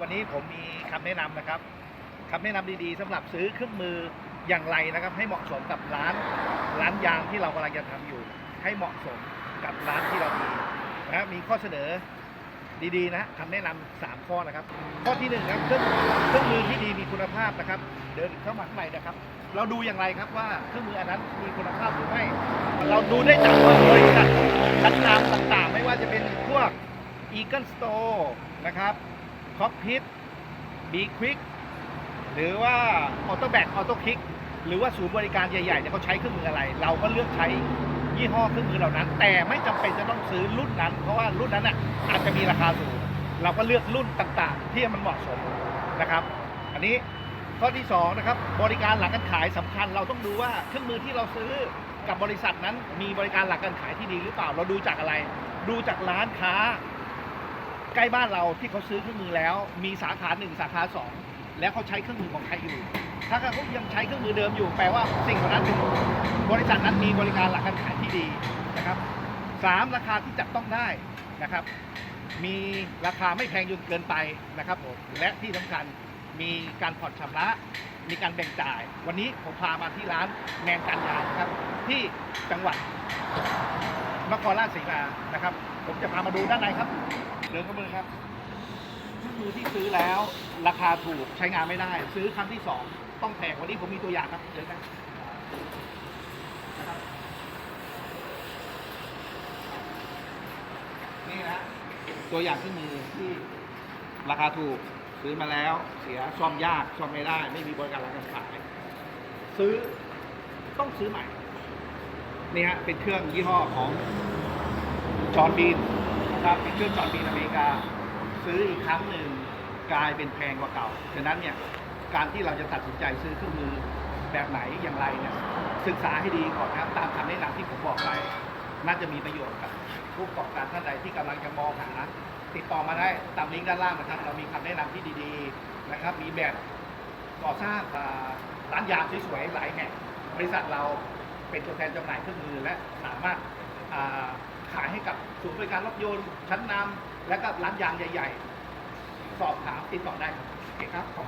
วันนี้ผมมีคำแนะนำนะครับคำแนะนำดีๆสำหรับซื้อเครื่องมืออย่างไรนะครับ ให้เหมาะสมกับร้านร้านยางที่เรากำลังจะทำอยู่ ให้เหมาะสมกับร้านที่เรามีนะครับมีข้อเสนอดีๆนะคำแนะนำสามข้อนะครับ ข้อที่หนึ่งครับเครื่องเครื่องมือที่ดีมีคุณภาพนะครับ เดินเข้ามาข้างในนะครับ เราดูอย่างไรครับว่าเครื่องมืออันนั้นมีคุณภาพหรือไม่ เราดูได้จากบริษัทชั้นนำต่างๆ ไม่ว่าจะเป็นพวก Eagle Store นะครับ Cockpit B Quick หรือว่า Auto b a c Auto Kick หรือว่าศูนย์บริการใหญ่ๆเนี่ยเขาใช้เครื่องมืออะไร เราก็เลือกใช้ยี่ห้อเครื่องมือเหล่านั้น แต่ไม่จำเป็นจะต้องซื้อรุ่นนั้น เพราะว่ารุ่นนั้นอะอาจจะมีราคาสูง เราก็เลือกรุ่นต่างๆ ที่มันเหมาะสมนะครับ อันนี้ข้อที่สองนะครับบริการหลังการขายสำคัญ เราต้องดูว่าเครื่องมือที่เราซื้อกับบริษัทนั้นมีบริการหลังการขายที่ดีหรือเปล่า เราดูจากอะไร ดูจากร้านค้า ใกล้บ้านเราที่เขาซื้อเครื่องมือแล้ว มีสาขาหนึ่งสาขาสองแล้วเขาใช้เครื่องมือของใครอยู่ ถ้าเขายังใช้เครื่องมือเดิมอยู่แปลว่าสิ่งเหล่านั้นเป็นบริษัทนั้นมีบริการหลังการขายที่ดีนะครับสามราคาที่จับต้องได้นะครับ มีราคาไม่แพงจนเกินไปนะครับผมและที่สำคัญมีการผ่อนชำระ มีการแบ่งจ่าย วันนี้ผมพามาที่ร้านแมนการยางครับที่จังหวัดนครราชสีมานะครับ ผมจะพามาดูด้านในครับ เดินเข้ามาเลยครับเครื่องมือที่ซื้อแล้วราคาถูกใช้งานไม่ได้ ซื้อครั้งที่สองต้องแพงวันนี้ผมมีตัวอย่างครับเดินนะนะครับนี่นะตัวอย่างเครื่มือที่ราคาถูกซื้อมาแล้ว เสียซ่อมยากซ่อมไม่ได้ ไม่มีบริการร้านการขาย ซื้อต้องซื้อใหม่นี่ฮะเป็นเครื่องยี่ห้อของจอร์นบีน นะครับเป็นเครื่องจอร์นบีนอเมริกา ซื้ออีกครั้งหนึ่งกลายเป็นแพงกว่าเก่า ฉะนั้นเนี่ยการที่เราจะตัดสินใจซื้อเครื่องมือแบบไหนอย่างไรเนี่ยศึกษาให้ดีก่อนนะครับตามคำแนะนำที่ผมบอกไป น่าจะมีประโยชน์กับผู้ประกอบการท่านใดที่กำลังจะมองหาติดต่อมาได้ตามลิงก์ด้านล่างนะครับ เรามีคำแนะนำที่ดีๆนะครับ มีแบบก่อสร้างร้านยาสวยๆหลายแห่งบริษัทเราเป็นตัวแทนจำหน่ายเครื่องมือและสามารถ ขายให้กับศูนย์บริการรถยนต์ชั้นนำและกับร้านยางใหญ่ ๆ สอบถามติดต่อได้ครับโอเคครับขอบคุณมากครับ